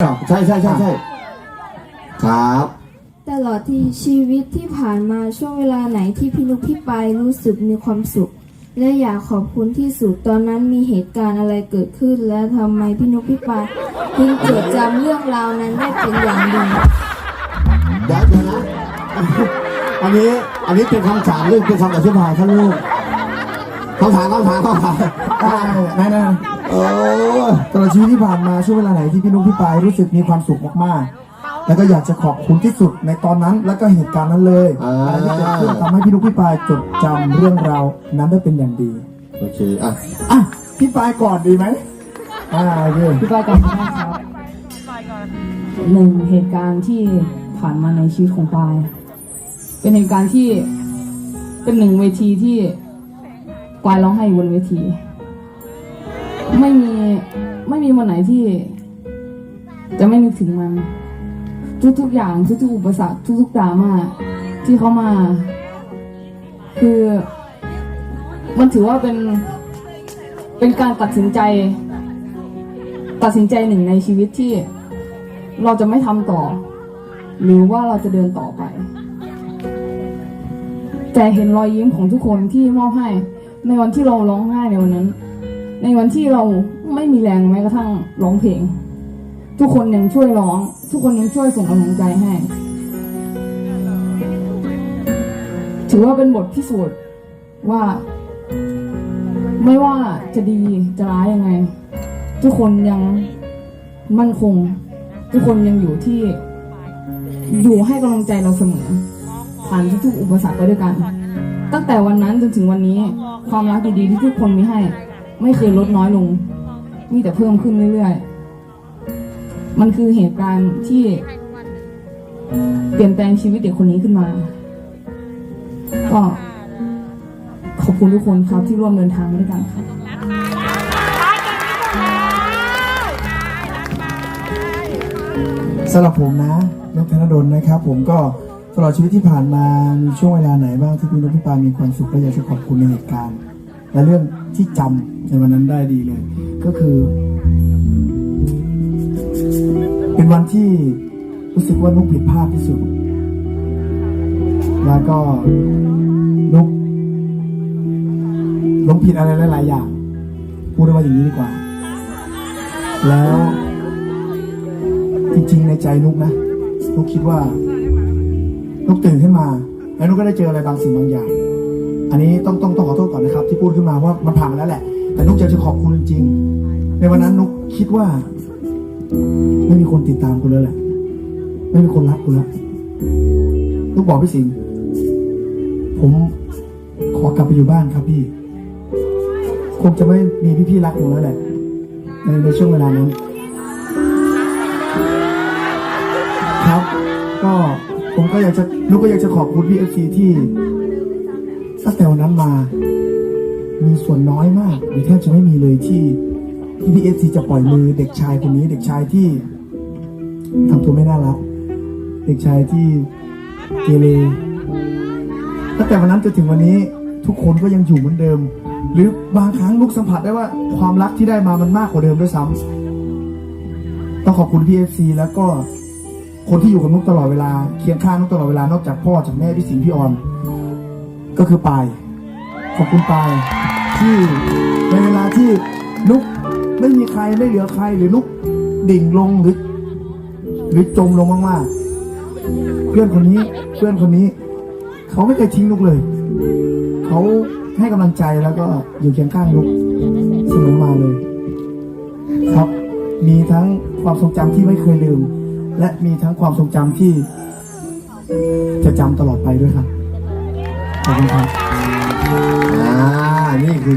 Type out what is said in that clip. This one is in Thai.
ใช่ใช่ใช่ใช่ครับ ตลอดที่ชีวิตที่ผ่านมาช่วงเวลาไหนที่พี่นุกพี่ปายรู้สึกมีความสุข และอยากขอบคุณที่สุดตอนนั้นมีเหตุการณ์อะไรเกิดขึ้น และทำไมพี่นุกพี่ปายถึงจดจำเรื่องราวนั้นได้เป็นอย่างดีเดี๋ยวเดี๋ยวนะ อันนี้อันนี้เป็นคำถามหรือเป็นคำอธิบายครับลูก คำถามคำถามคำถามได้ได้ได้โอ้ตลอดชีวิตที่ผ่านมาช่วงเวลาไหนที่พี่นุ๊กพี่ปายรู้สึกมีความสุขมากๆ แล้วก็อยากจะขอบคุณที่สุดในตอนนั้น แล้วก็เหตุการณ์นั้นเลยอะไรที่เกิดขึ้นทำให้พี่นุ๊กพี่ปายจดจำเรื่องราวนั้นได้เป็นอย่างดี โอเค อะ อะ พี่ปายก่อนดีไหมอ่าโอเคพี่ปายก่อนก็ได้ครับหนึ่งเหตุการณ์ที่ผ่านมาในชีวิตของปาย เป็นเหตุการณ์ที่เป็นหนึ่งเวทีที่ ปายร้องไห้อยู่บนเวที ไม่มีไม่มีวันไหนที่ จะไม่นึกถึงมันทุกๆอย่างทุกๆอุปสรรคทุกๆดราม่าที่เขามา คือ มันถือว่าเป็นเป็นการตัดสินใจ ตัดสินใจหนึ่งในชีวิตที่ เราจะไม่ทำต่อ หรือว่าเราจะเดินต่อไป แต่เห็นรอยยิ้มของทุกคนที่มอบให้ ในวันที่เราร้องไห้ในวันนั้น ในวันที่เราไม่มีแรงแม้กระทั่งร้องเพลง ทุกคนยังช่วยร้อง ทุกคนยังช่วยส่งกำลังใจให้ ถือว่าเป็นบทพิสูจน์ว่า ไม่ว่าจะดีจะร้ายยังไง ทุกคนยังมั่นคง ทุกคนยังอยู่ที่ อยู่ให้กำลังใจเราเสมอผ่านทุกๆอุปสรรคไปด้วยกัน ตั้งแต่วันนั้นจนถึงวันนี้ ความรักดีๆที่ทุกคนมีให้ ไม่เคยลดน้อยลง มีแต่เพิ่มขึ้นเรื่อยๆ มันคือเหตุการณ์ที่ เปลี่ยนแปลงชีวิตเด็กคนนี้ขึ้นมา ก็ขอบคุณทุกคนครับที่ร่วมเดินทางด้วยกันครับสำหรับผมนะนกธนดลนะครับ ผมก็ ตลอดชีวิตที่ผ่านมามีช่วงเวลาไหนบ้างที่พี่นุ๊กพี่ปามีความสุขและอยากจะขอบคุณในเหตุการณ์ และเรื่องที่จำในวันนั้นได้ดีเลย ก็คือ เป็นวันที่รู้สึกว่านุกผิดพลาดที่สุด แล้วก็นุกหลงผิดอะไรหลาย ๆ อย่าง พูดได้ว่าอย่างนี้ดีกว่า แล้ว จริง ๆ ในใจนุกนะนุกคิดว่า นุกตื่นขึ้นมา แล้วนุกก็ได้เจออะไรบางสิ่งบางอย่าง อันนี้ต้องต้องต้องขอโทษก่อนนะครับ ที่พูดขึ้นมาว่ามันผ่านมาแล้วแหละ แต่นุกจะขอบคุณจริงๆในวันนั้นนุกคิดว่า ไม่มีคนติดตามคุณแล้วแหละ ไม่มีคนรักคุณแล้วนุกบอกพี่สิงห์ผมขอกลับไปอยู่บ้านครับพี่ คงจะไม่มีพี่ๆรักผมแล้วแหละในในช่วงเวลานั้น ครับ ก็ ผมก็อยากจะนุกก็อยากจะขอบคุณพี่เอฟซีที่ตั้งแต่วันนั้นมา มีส่วนน้อยมากหรือแทบจะไม่มีเลยที่ที่พี่เอฟซีจะปล่อยมือเด็กชายคนนี้ เด็กชายที่ทำตัวไม่น่ารัก เด็กชายที่เกเรตั้งแต่วันนั้นจนถึงวันนี้ทุกคนก็ยังอยู่เหมือนเดิม หรือบางครั้งนุกสัมผัสได้ว่าความรักที่ได้มามันมากกว่าเดิมด้วยซ้ำต้องขอบคุณพี่เอฟซีแล้วก็ คนที่อยู่กับนุกตลอดเวลาเคียงข้างนุกตลอดเวลานอกจากพ่อจากแม่พี่สิงห์พี่ออนก็คือปายขอบคุณปายที่ในเวลาที่นุกไม่มีใครไม่เหลือใครหรือนุกดิ่งลงหรือหรือจมลงมากๆ เพื่อนคนนี้เพื่อนคนนี้ เขาไม่เคยทิ้งนุกเลย เขาให้กำลังใจแล้วก็อยู่เคียงข้างนุกเสมอมาเลย ครับมีทั้งความทรงจำที่ไม่เคยลืม และมีทั้งความทรงจำที่จะจำตลอดไปด้วยครับ ขอบคุณครับ อ่า นี่คือ